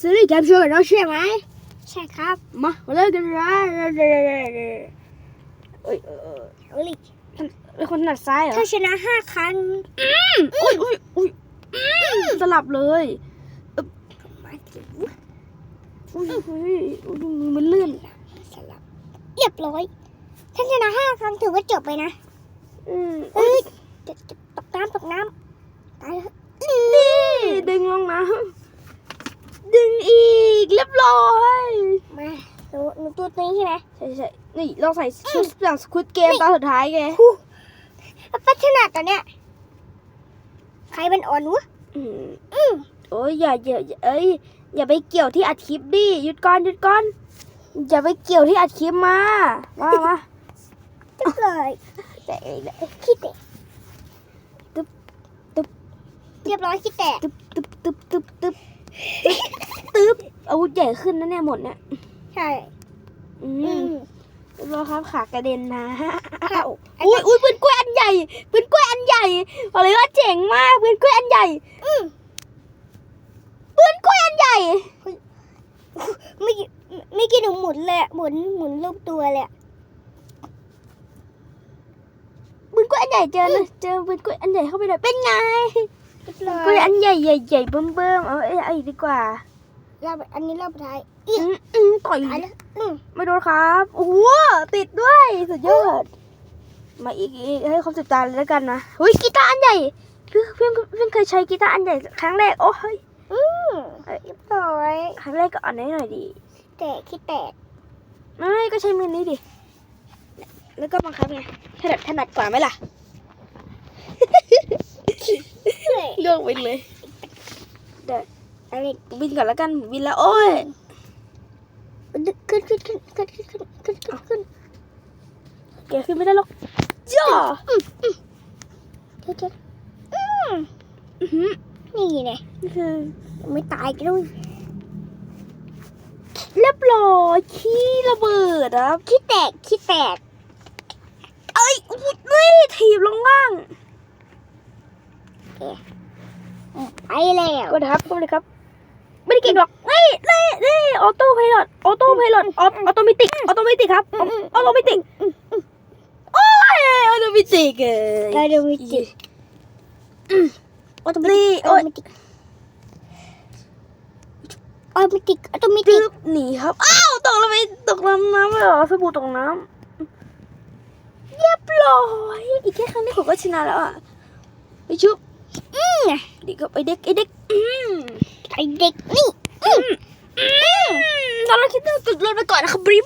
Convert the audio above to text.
ซีรีส์เกมโชว์กับเราใช่ไหมใช่ครับมามาเล่นกันเลยเอ้ยเออเอาเลยเป็นคนถนัดซ้ายเหรอถ้าชนะห้าครั้งอุ้ยอุ้ยอุ้ยสลับเลยมาถึงอุ้ยอุ้ยอุ้ยมันลื่นสลับเรียบร้อยถ้าชนะห้าครั้งถือว่าจบไปนะอืมเอ้ยจะจะตกน้ำตกน้ำตายแล้วนี่ดึงลงน้ำ ดึงอีกเรียบร้อยมาหนูหนูตัวนี้ใช่ไหมใช่ใช่นี่เราใส่ชุดอย่างสควิตเกมตอนสุดท้ายไงพัฒนาตอนเนี้ยใครเป็นอ่อนวะอืมอืมโอ้ยอย่าอย่าอย่าเอ้ยอย่าไปเกี่ยวที่อัดคลิปดิหยุดก่อนหยุดก่อนอย่าไปเกี่ยวที่อัดคลิปมามามาจะเลยแต่เองแหละขี้แตกตึ๊บตึ๊บเรียบร้อยขี้แตกตึ๊บตึ๊บตึ๊บตึ๊บตึ๊บ ตึ๊บอาวุธใหญ่ขึ้นนะเนี่ยหมดเนี่ยใช่ อือืมม เรียบร้อยครับขากระเด็นนะค่ะอ้าวอุ้ยอุ้ยปืนกล้วยอันใหญ่ปืนกล้วยอันใหญ่บอกเลยว่าเจ๋งมากปืนกล้วยอันใหญ่อืม ปืนกล้วยอันใหญ่ ไม่อกี้ไม่อกี้หนูหมุนเลยอะหมุนหมุนรูปตัวเลยอะ ปืนกล้วยอันใหญ่เจอเลยเจอปืนกล้วยอันใหญ่เข้าไปหน่อยเป็นไงเรียบร้กล้วยอยอันใหญ่ใหญ่ใหญ่เบิ่มเบิ่มเอาไอ้ไอ้ดีกว่า รอบอันนี้รอบสุดท้ายอืมอืมต่อยตายแล้วอืมไม่โดนครับโอ้โหติดด้วยสุดยอดมาอีกอีกให้ครบสิบตาเลยแล้วกันนะเฮ้ยกีตาร์อันใหญ่เพิ่งเพิ่งเพิ่งเคยใช้กีตาร์อันใหญ่ครั้งแรกโอ้ยอืมเรียบร้อยครั้งแรกก็เอันนี้หน่อยดิแตกขี้แตกไม่ก็ใช้มือนี้ดิแล้วก็บังคับไงถนัดถนัดกว่าไหมล่ะเลือกวินเลยเดี๋ยว อะไรวินก่อนแล้วกันวินแล้วโอ้ยขึ้นขึ้นขึ้นขึ้นขึ้นขึ้นขึ้นขึ้นขึ้นแกขึ้นไม่ได้หรอกย่อเดี๋ยวเดี๋ยวอืมอื้อหือนี่ไงนี่คือไม่ตายกันด้วยเรียบร้อยขี้ระเบิดครับขี้แตกขี้แตก เอ้ยอุ๊ยนี่ถีบลงล่างไปแล้วก็นะครับก็เลยครับ ไม่ได้เก่งหรอกนี่นี่นี่ออโต้ไพลอตออโต้ไพลอตออโตเมติกออโตเมติกครับออโตเมติกโอ้ยออโตเมติกเอ้เรายดูมิจิออโตเมตินี่กอโอ้อยโตเมติกออโตเมติกออโตเมติจึ๊กบหนีครับอ้าวตกลงไปตกน้ำน้ำเลยเหรอสบู่ตกน้ำเรียบร้อยอีกแค่ครั้งนี้ผมก็ชนะแล้วอะไปชุบ อืมดีกับไอเด็กไอเด็กอืมไอเด็กนี่อืมตอนเราคิดว่าจุดลดไปก่อนนะครับบรีบ